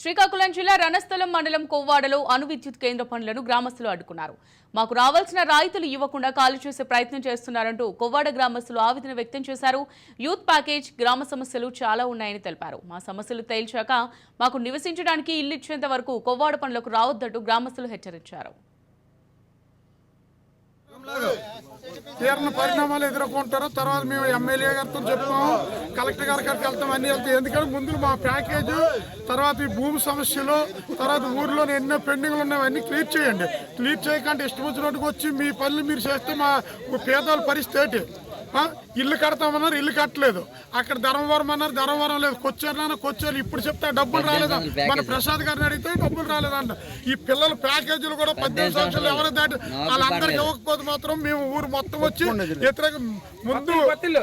శ్రీకాకుళం జిల్లా రణస్థలం మండలం కొవ్వాడలో అణు విద్యుత్ కేంద్ర పనులను గ్రామస్తులు అడ్డుకున్నారు. మాకు రావాల్సిన రాయితులు ఇవ్వకుండా ఖాళీ చేసే ప్రయత్నం చేస్తున్నారంటూ కొవ్వాడ గ్రామస్తులు ఆవేదన వ్యక్తం చేశారు. యూత్ ప్యాకేజ్ గ్రామ సమస్యలు చాలా ఉన్నాయని తెలిపారు. మా సమస్యలు తేల్చాక మాకు నివసించడానికి ఇల్లు ఇచ్చేంత వరకు కొవ్వాడ పనులకు రావద్దంటూ గ్రామస్తులు హెచ్చరించారు. తీరని పరిణామాలు ఎదుర్కొంటారు తర్వాత మేము ఎమ్మెల్యే గారితో చెప్తాము కలెక్టర్ గారి కాడికి వెళ్తాం అన్ని వెళ్తాం. ఎందుకంటే ముందు మా ప్యాకేజ్ తర్వాత ఈ భూమి సమస్యలు తర్వాత ఊర్లో ఎన్నో పెండింగ్లు ఉన్నాయి క్లియర్ చేయండి. క్లియర్ చేయకుండా ఇష్టం వచ్చినట్టుకు వచ్చి మీ పనులు మీరు చేస్తే మా పేదవాళ్ళ పరిస్థితి ఇల్లు కడతామన్నారు ఇల్లు కట్టలేదు. అక్కడ ధర్మవరం అన్నారు ధర్మవరం లేదు. కొచ్చారు కొచ్చారు. ఇప్పుడు చెప్తే డబ్బులు రాలేదా? మన ప్రసాద్ గారిని అడిగితే డబ్బులు రాలేదంట. ఈ పిల్లల ప్యాకేజీలు కూడా పద్దెనిమిది సంవత్సరాలు ఎవరు దాటి వాళ్ళందరికి ఇవ్వకపోతే మాత్రం మేము ఊరు మొత్తం వచ్చి వ్యతిరేక ముందు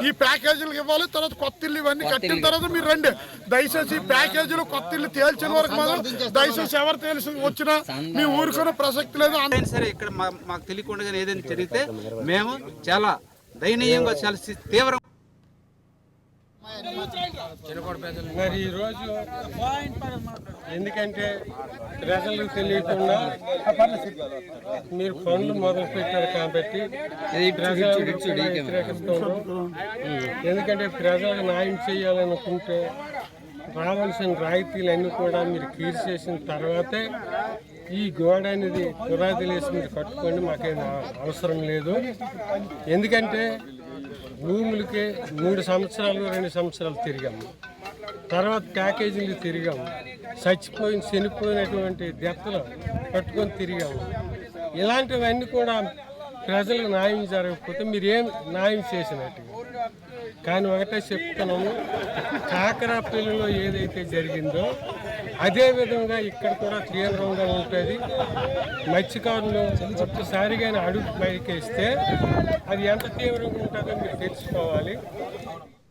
ఈ ప్యాకేజీలకు ఇవ్వాలి తర్వాత కొత్త ఇల్లు ఇవన్నీ కట్టిన తర్వాత మీరు రండి. దయచేసి ఈ ప్యాకేజీలు కొత్త ఇల్లు తేల్చిన వరకు మాత్రం దయచేసి ఎవరు తెలిసి వచ్చినా మీ ఊరుకునే ప్రసక్తి లేదు. సరే ఇక్కడ మా- మాకు తెలియకుండా ఏదైనా జరిగితే మేము చాలా దయనీయంగా చాలా తీవ్ర మరి ఈరోజు ఎందుకంటే ప్రజలకు తెలియకుండా మీరు పనులు మొదలు పెట్టారు కాబట్టి. ఎందుకంటే ప్రజలకు న్యాయం చేయాలనుకుంటే రావాల్సిన రాయితీలన్నీ కూడా మీరు క్లియర్ చేసిన తర్వాతే ఈ గోడ అనేది పురాదిలేసి మీరు కట్టుకోండి మాకేం అవసరం లేదు. ఎందుకంటే భూములకి మూడు సంవత్సరాలు రెండు సంవత్సరాలు తిరిగాము తర్వాత ప్యాకేజీలు తిరిగాము చచ్చిపోయిన చనిపోయినటువంటి దెత్తలు పట్టుకొని తిరిగాము ఇలాంటివన్నీ కూడా ప్రజలకు న్యాయం జరగకపోతే మీరు ఏం న్యాయం చేసినట్టు? కానీ ఒకటే చెప్తున్నాము కాకరాపల్లిలో ఏదైతే జరిగిందో అదే విధంగా ఇక్కడ కూడా తీవ్రంగా ఉంటుంది. మత్స్యకారులు ఒక్కసారిగా అడుగు పైకి ఇస్తే అది ఎంత తీవ్రంగా ఉంటుందో మీరు తెలుసుకోవాలి.